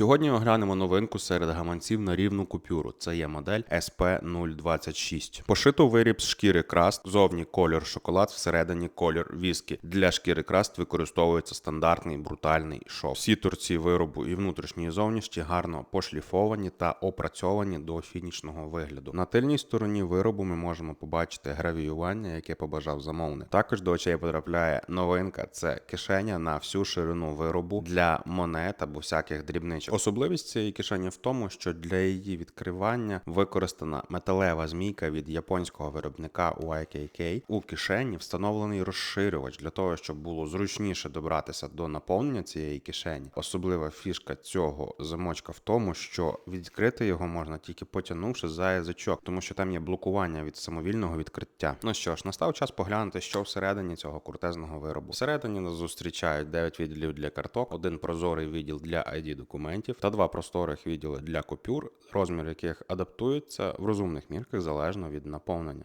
Сьогодні оглянемо новинку серед гаманців на рівну купюру. Це є модель SP026. Пошито виріб з шкіри краст, зовні колір шоколад, всередині колір віскі. Для шкіри краст використовується стандартний брутальний шов. Всі торці виробу і внутрішні і зовнішні гарно пошліфовані та опрацьовані до фінішного вигляду. На тильній стороні виробу ми можемо побачити гравіювання, яке побажав замовник. Також до очей потрапляє новинка: це кишеня на всю ширину виробу для монет або всяких дрібничок. Особливість цієї кишені в тому, що для її відкривання використана металева змійка від японського виробника YKK. У кишені встановлений розширювач для того, щоб було зручніше добратися до наповнення цієї кишені. Особлива фішка цього замочка в тому, що відкрити його можна тільки потягнувши за язичок, тому що там є блокування від самовільного відкриття. Ну що ж, настав час поглянути, що всередині цього крутезного виробу. Всередині нас зустрічають 9 відділів для карток, один прозорий відділ для ID документів та два просторих відділи для купюр, розмір яких адаптується в розумних мірках залежно від наповнення.